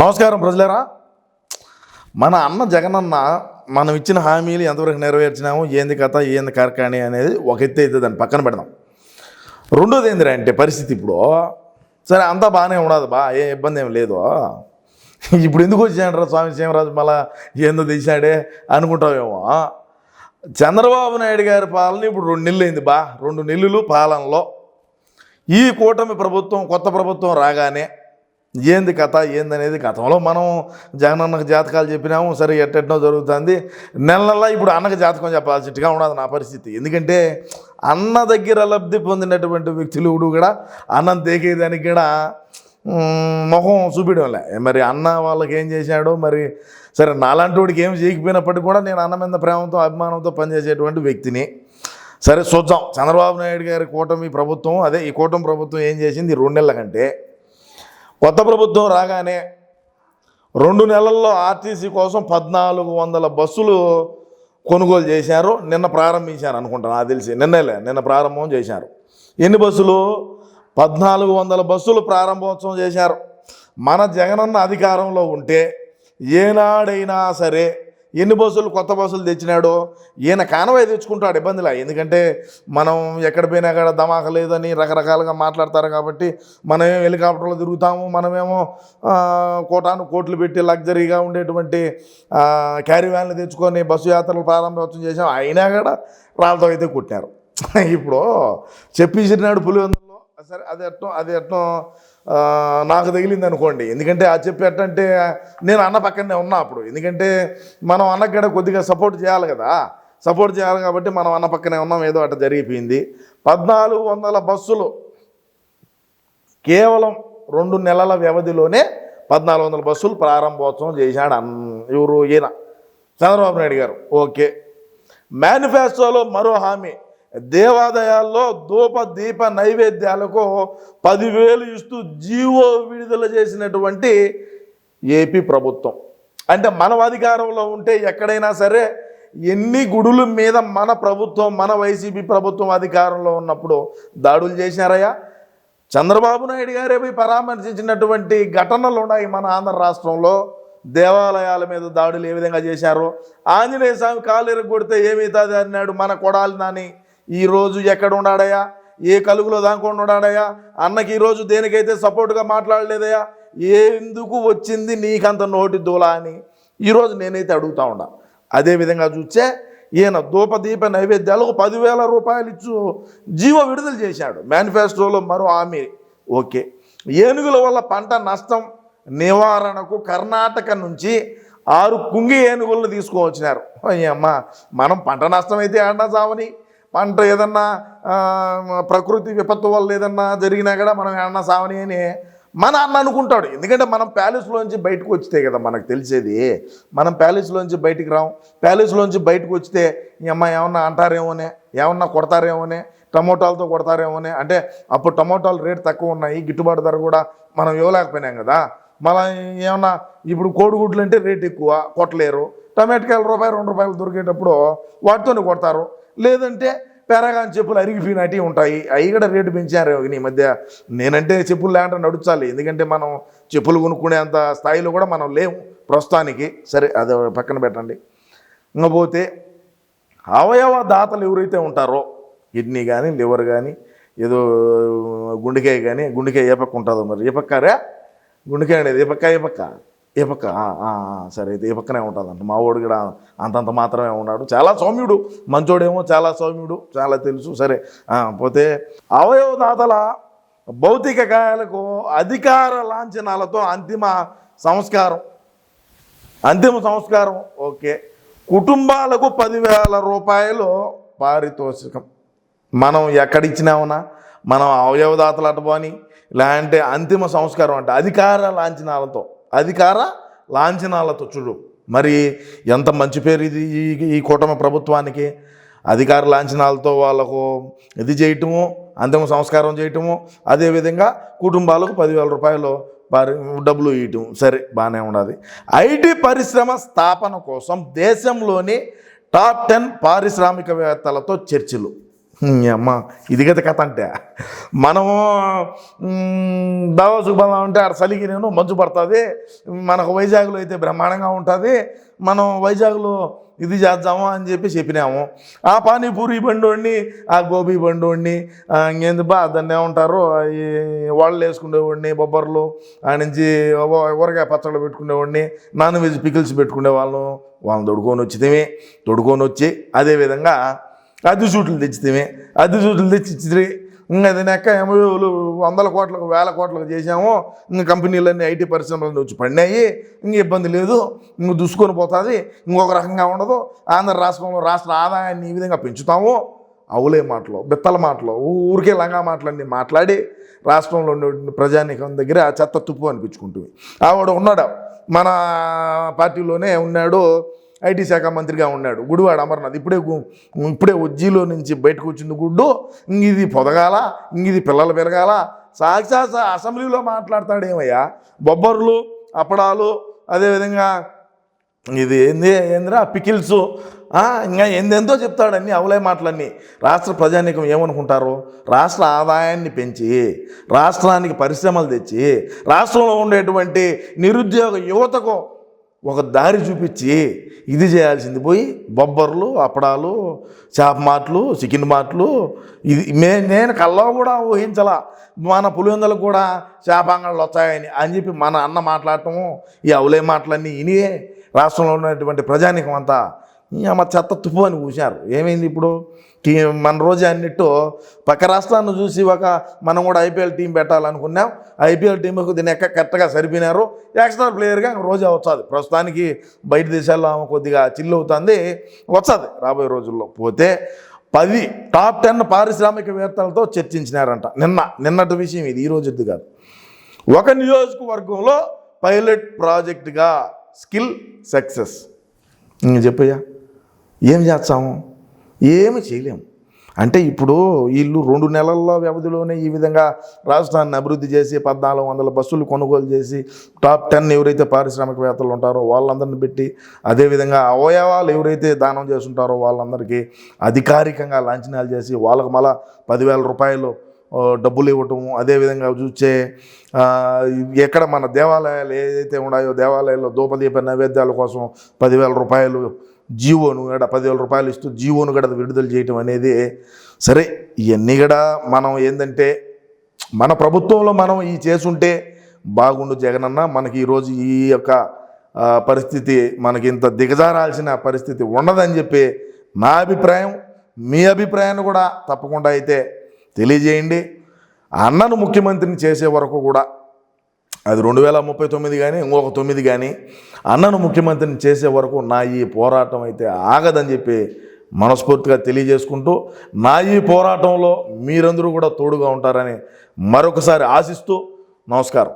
నమస్కారం ప్రజలరా. మన అన్న జగనన్న మనం ఇచ్చిన హామీలు ఎంతవరకు నెరవేర్చినాము ఏంది కథ ఏంది కార్కాణి అనేది ఒక ఎత్తు అయితే దాన్ని పక్కన పెడదాం. రెండోది ఏందిరా అంటే పరిస్థితి ఇప్పుడు. సరే అంతా బాగానే ఉండదు బా ఏ ఇబ్బంది ఏం లేదు. ఇప్పుడు ఎందుకు వచ్చాడు స్వామి సీమరాజు మళ్ళా ఏందో తీశాడే అనుకుంటావేమో. చంద్రబాబు నాయుడు గారి పాలన ఇప్పుడు రెండు నెలలు అయింది బా రెండు నెలలు పాలనలో. ఈ కూటమి ప్రభుత్వం కొత్త ప్రభుత్వం రాగానే ఏంది కథ? ఏందనేది గతంలో మనం జగనన్నకు జాతకాలు చెప్పినాము సరే ఎట్టెట్నో జరుగుతుంది. నెల నెల ఇప్పుడు అన్నకు జాతకం చెప్పాల్సిట్టుగా ఉండదు నా పరిస్థితి. ఎందుకంటే అన్న దగ్గర లబ్ధి పొందినటువంటి వ్యక్తులు కూడా అన్నం తేకేదానికి కూడా మొహం చూపించడంలే. మరి అన్న వాళ్ళకి ఏం చేశాడో మరి సరే నాలాంటి వాడికి ఏం చేయకపోయినప్పటికీ కూడా నేను అన్న మీద ప్రేమతో అభిమానంతో పనిచేసేటువంటి వ్యక్తిని. సరే చూద్దాం. చంద్రబాబు నాయుడు గారి కూటమి ప్రభుత్వం అదే ఈ కూటమి ప్రభుత్వం ఏం చేసింది? ఈ రెండు నెలల కంటే కొత్త ప్రభుత్వం రాగానే రెండు నెలల్లో ఆర్టీసీ కోసం పద్నాలుగు వందల బస్సులు కొనుగోలు చేశారు. నిన్న ప్రారంభించారు అనుకుంటాను నాకు తెలిసి. నిన్నలే నిన్న ప్రారంభం చేశారు. ఎన్ని బస్సులు? పద్నాలుగు వందల బస్సులు ప్రారంభోత్సవం చేశారు. మన జగనన్న అధికారంలో ఉంటే ఏనాడైనా సరే ఎన్ని బస్సులు కొత్త బస్సులు తెచ్చినాడో? ఈయన కానవాయి తెచ్చుకుంటాడు ఇబ్బందిలా. ఎందుకంటే మనం ఎక్కడ పోయినా అక్కడ ధమాక లేదని రకరకాలుగా మాట్లాడతారు కాబట్టి మనమేమో హెలికాప్టర్లో తిరుగుతాము మనమేమో కోటాను కోట్లు పెట్టి లగ్జరీగా ఉండేటువంటి క్యారీ వ్యాన్లు తెచ్చుకొని బస్సు యాత్రలు ప్రారంభోత్సవం చేసాం అయినా కూడా రాళ్ళతో అయితే కొట్టారు. ఇప్పుడు చెప్పేసినాడు పులివెందులో సరే అది ఎట్టం అది ఎట్టం నాకు తగిలింది అనుకోండి. ఎందుకంటే ఆ చెప్పేటంటే నేను అన్న పక్కనే ఉన్నా అప్పుడు. ఎందుకంటే మనం అన్నకి కొద్దిగా సపోర్ట్ చేయాలి కదా. సపోర్ట్ చేయాలి కాబట్టి మనం అన్న పక్కనే ఉన్నాం ఏదో అట్ట జరిగిపోయింది. పద్నాలుగు వందల బస్సులు కేవలం రెండు నెలల వ్యవధిలోనే పద్నాలుగు వందల బస్సులు ప్రారంభోత్సవం చేశాడు అన్ ఎవరు ఈయన? చంద్రబాబు నాయుడు గారు. ఓకే. మేనిఫెస్టోలో మరో హామీ. దేవాలయాల్లో ధూప దీప నైవేద్యాలకు పదివేలు ఇస్తూ జీవో విడుదల చేసినటువంటి ఏపీ ప్రభుత్వం. అంటే మనం అధికారంలో ఉంటే ఎక్కడైనా సరే ఎన్ని గుడుల మీద మన ప్రభుత్వం మన వైసీపీ ప్రభుత్వం అధికారంలో ఉన్నప్పుడు దాడులు చేశారయ్యా చంద్రబాబు నాయుడు గారే పోయి పరామర్శించినటువంటి ఘటనలు ఉన్నాయి మన ఆంధ్ర రాష్ట్రంలో. దేవాలయాల మీద దాడులు ఏ విధంగా చేశారో? ఆంజనేయ స్వామి కాలు కొడితే ఏమవుతుంది అన్నాడు మన కొడాలి నాని. ఈరోజు ఎక్కడ ఉన్నాడయ్యా ఏ కలుగులో దానికుండా ఉన్నాడయ్యా? అన్నకి ఈరోజు దేనికైతే సపోర్ట్గా మాట్లాడలేదయ్యా? ఎందుకు వచ్చింది నీకంత నోటి దూలా అని ఈరోజు నేనైతే అడుగుతా ఉన్నా. అదేవిధంగా చూస్తే ఈయన ధూపదీప నైవేద్యాలకు పదివేల రూపాయలు ఇచ్చు జీవో విడుదల చేశాడు. మేనిఫెస్టోలో మరో హామీ. ఓకే. ఏనుగుల వల్ల పంట నష్టం నివారణకు కర్ణాటక నుంచి ఆరు కుంగి ఏనుగులను తీసుకువచ్చినారు. అయ్యమ్మ మనం పంట నష్టం అయితే అన్నా చావని పంట ఏదన్నా ప్రకృతి విపత్తు వల్ల ఏదన్నా జరిగినా కూడా మనం ఏమన్నా సావని అని మన అన్న అనుకుంటాడు. ఎందుకంటే మనం ప్యాలెస్లోంచి బయటకు వచ్చితే కదా మనకు తెలిసేది. మనం ప్యాలెస్లోంచి బయటికి రాం. ప్యాలెస్లోంచి బయటకు వచ్చితే ఈ అమ్మ ఏమన్నా అంటారేమోనే ఏమన్నా కొడతారేమోనే టమోటాలతో కొడతారేమోనే. అంటే అప్పుడు టమోటాలు రేట్ తక్కువ ఉన్నాయి గిట్టుబాటు ధర కూడా మనం ఇవ్వలేకపోయినాం కదా. మళ్ళీ ఏమన్నా ఇప్పుడు కోడిగుడ్లు అంటే రేట్ ఎక్కువ కొట్టలేరు. టమాటకాయలు రూపాయి రెండు రూపాయలు దొరికేటప్పుడు వాటితోనే కొడతారు. లేదంటే పెరగాని చెప్పులు అరిగిపోయినట్టు ఉంటాయి. అవి కూడా రేటు పెంచారు ఈ మధ్య. నేనంటే చెప్పులు లేకుండా నడుచాలి. ఎందుకంటే మనం చెప్పులు కొనుక్కునేంత స్థాయిలో కూడా మనం లేవు ప్రస్తుతానికి. సరే అది పక్కన పెట్టండి. ఇంకపోతే అవయవ దాతలు ఎవరైతే ఉంటారో కిడ్నీ కానీ లివర్ కానీ ఏదో గుండెకాయ కానీ గుండెకాయ ఏ పక్క ఉంటుందో మరి. ఏ పక్కరా గుండెకాయ అనేది ఏ పక్క ఏ పక్క ఏ పక్క? సరే అయితే ఏ పక్కనే ఉంటుందంట మా వాడు కూడా అంతంత మాత్రమే ఉన్నాడు. చాలా సౌమ్యుడు మంచోడేమో చాలా సౌమ్యుడు చాలా తెలుసు సరే. పోతే అవయవదాతల భౌతిక గాయాలకు అధికార లాంఛనాలతో అంతిమ సంస్కారం. అంతిమ సంస్కారం ఓకే. కుటుంబాలకు పదివేల రూపాయలు పారితోషికం. మనం ఎక్కడిచ్చినామన్నా మనం అవయవదాతలు అటపోని లేదంటే అంతిమ సంస్కారం అంటే అధికార లాంఛనాలతో. అధికార లాంఛనాలతో చూడు. మరి ఎంత మంచి పేరు ఇది ఈ ఈ కూటమి ప్రభుత్వానికి? అధికార లాంఛనాలతో వాళ్ళకు ఇది చేయటము అంతిమ సంస్కారం చేయటము అదేవిధంగా కుటుంబాలకు పదివేల రూపాయలు వారి డబ్బులు ఇవ్వటం సరే బాగానే ఉన్నది. ఐటీ పరిశ్రమ స్థాపన కోసం దేశంలోని టాప్ టెన్ పారిశ్రామికవేత్తలతో చర్చలు. అమ్మ ఇది కదా కథ అంటే. మనము దావా దావాసుకు పోదాం అంటే ఆడ చలికి నేను మంచు పడుతుంది. మనకు వైజాగ్లో అయితే బ్రహ్మాండంగా ఉంటుంది. మనం వైజాగ్లో ఇది చేద్దాము అని చెప్పి చెప్పినాము. ఆ పానీపూరి బండోడిని ఆ గోబీ బండోడిని ఇంకేంది బా దాన్ని ఏమంటారు? ఈ వాళ్ళు వేసుకునేవాడిని బొబ్బర్లు ఆ నుంచి ఊరగాయ పచ్చళ్ళు పెట్టుకునేవాడిని నాన్ వెజ్ పికిల్స్ పెట్టుకునే వాళ్ళం వాళ్ళని తొడుకొని వచ్చితేమే తొడుకొని వచ్చి అదేవిధంగా అద్దె సూట్లు తెచ్చితేమే అద్దె సూట్లు తెచ్చి ఇచ్చితే ఇంకా అది నెక్క వందల కోట్లకు వేల కోట్లకు చేసాము ఇంకా కంపెనీలన్నీ ఐటీ పరిశ్రమలన్నీ వచ్చి పడినాయి. ఇంక ఇబ్బంది లేదు. ఇంక దుసుకొని పోతుంది. ఇంకొక రకంగా ఉండదు. ఆంధ్ర రాష్ట్రంలో రాష్ట్ర ఆదాయాన్ని ఈ విధంగా పెంచుతాము. అవులే మాటలు బిత్తల మాటలు ఊరికే లంగా మాటలన్నీ మాట్లాడి రాష్ట్రంలో ఉండే ప్రజానీకం దగ్గర చెత్త తుప్పు అనిపించుకుంటుంది ఆవిడ ఉన్నాడు? మన పార్టీలోనే ఉన్నాడు ఐటీ శాఖ మంత్రిగా ఉన్నాడు. గుడివాడ అమర్నాథ్ ఇప్పుడే ఇప్పుడే ఉజ్జీలో నుంచి బయటకు వచ్చింది గుడ్డు. ఇంక ఇది పొదగాల ఇది పిల్లలు పెరగాల సాక్షాత్ అసెంబ్లీలో మాట్లాడతాడేమయ్యా? బొబ్బర్లు అప్పడాలు అదేవిధంగా ఇది ఏంది ఏందిరా పికిల్స్ ఇంకా ఎందెంతో చెప్తాడన్ని అవలే మాటలన్నీ. రాష్ట్ర ప్రజానీకం ఏమనుకుంటారు? రాష్ట్ర ఆదాయాన్ని పెంచి రాష్ట్రానికి పరిశ్రమలు తెచ్చి రాష్ట్రంలో ఉండేటువంటి నిరుద్యోగ యువతకు ఒక దారి చూపించి ఇది చేయాల్సింది పోయి బొబ్బర్లు అప్పడాలు చేప మాటలు చికెన్ మాటలు ఇది మే నేను కల్లో కూడా ఊహించాల. మన పులివెందులకు కూడా చేపాంగళ్ళు వచ్చాయని అని చెప్పి మన అన్న మాట్లాడటము ఈ అవులే మాటలన్నీ ఇనియే. రాష్ట్రంలో ఉన్నటువంటి ప్రజానికం అంతా ఈ చెత్త తుప్పు అని కూశారు ఏమైంది ఇప్పుడు? టీ మన రోజు అన్నిట్టు పక్క రాష్ట్రాన్ని చూసి ఒక మనం కూడా ఐపీఎల్ టీం పెట్టాలనుకున్నాం. ఐపీఎల్ టీంకు దీన్ని ఎక్క కరెక్ట్గా సరిపోయినారు. ఎక్స్ట్రా ప్లేయర్గా రోజా వచ్చాది ప్రస్తుతానికి బయట దేశాల్లో ఆమె కొద్దిగా చిల్లు అవుతుంది. వచ్చాది రాబోయే రోజుల్లో. పోతే పది టాప్ టెన్ పారిశ్రామికవేత్తలతో చర్చించినారంట. నిన్న నిన్నటి విషయం ఇది. ఈ రోజుది కాదు. ఒక నియోజకవర్గంలో పైలట్ ప్రాజెక్టుగా స్కిల్ సక్సెస్. చెప్పయ్యా? ఏం చేస్తాము ఏమి చేయలేము అంటే ఇప్పుడు వీళ్ళు రెండు నెలల్లో వ్యవధిలోనే ఈ విధంగా రాష్ట్రాన్ని అభివృద్ధి చేసి పద్నాలుగు వందల బస్సులు కొనుగోలు చేసి టాప్ టెన్ ఎవరైతే పారిశ్రామికవేత్తలు ఉంటారో వాళ్ళందరిని పెట్టి అదేవిధంగా అవయవాలు ఎవరైతే దానం చేస్తుంటారో వాళ్ళందరికీ అధికారికంగా లాంఛనాలు చేసి వాళ్ళకు మళ్ళా పదివేల రూపాయలు డబ్బులు ఇవ్వటము అదేవిధంగా చూస్తే ఎక్కడ మన దేవాలయాలు ఏదైతే ఉన్నాయో దేవాలయాల్లో ధూపదీప నైవేద్యాల కోసం పదివేల రూపాయలు జీవోను కూడా పదివేల రూపాయలు ఇస్తూ జీవోను కూడా విడుదల చేయటం అనేది సరే ఇవన్నీ కూడా మనం ఏంటంటే మన ప్రభుత్వంలో మనం ఈ చేసుంటే బాగుండు జగనన్న మనకి ఈరోజు ఈ యొక్క పరిస్థితి మనకి ఇంత దిగజారాల్సిన పరిస్థితి ఉండదని చెప్పి నా అభిప్రాయం. మీ అభిప్రాయాన్ని కూడా తప్పకుండా అయితే తెలియజేయండి. అన్నను ముఖ్యమంత్రిని చేసే వరకు కూడా అది రెండు వేల ముప్పై తొమ్మిది కానీ ఇంకొక తొమ్మిది కానీ అన్నను ముఖ్యమంత్రిని చేసే వరకు నా ఈ పోరాటం అయితే ఆగదని చెప్పి మనస్ఫూర్తిగా తెలియజేసుకుంటూ నా ఈ పోరాటంలో మీరందరూ కూడా తోడుగా ఉంటారని మరొకసారి ఆశిస్తూ నమస్కారం.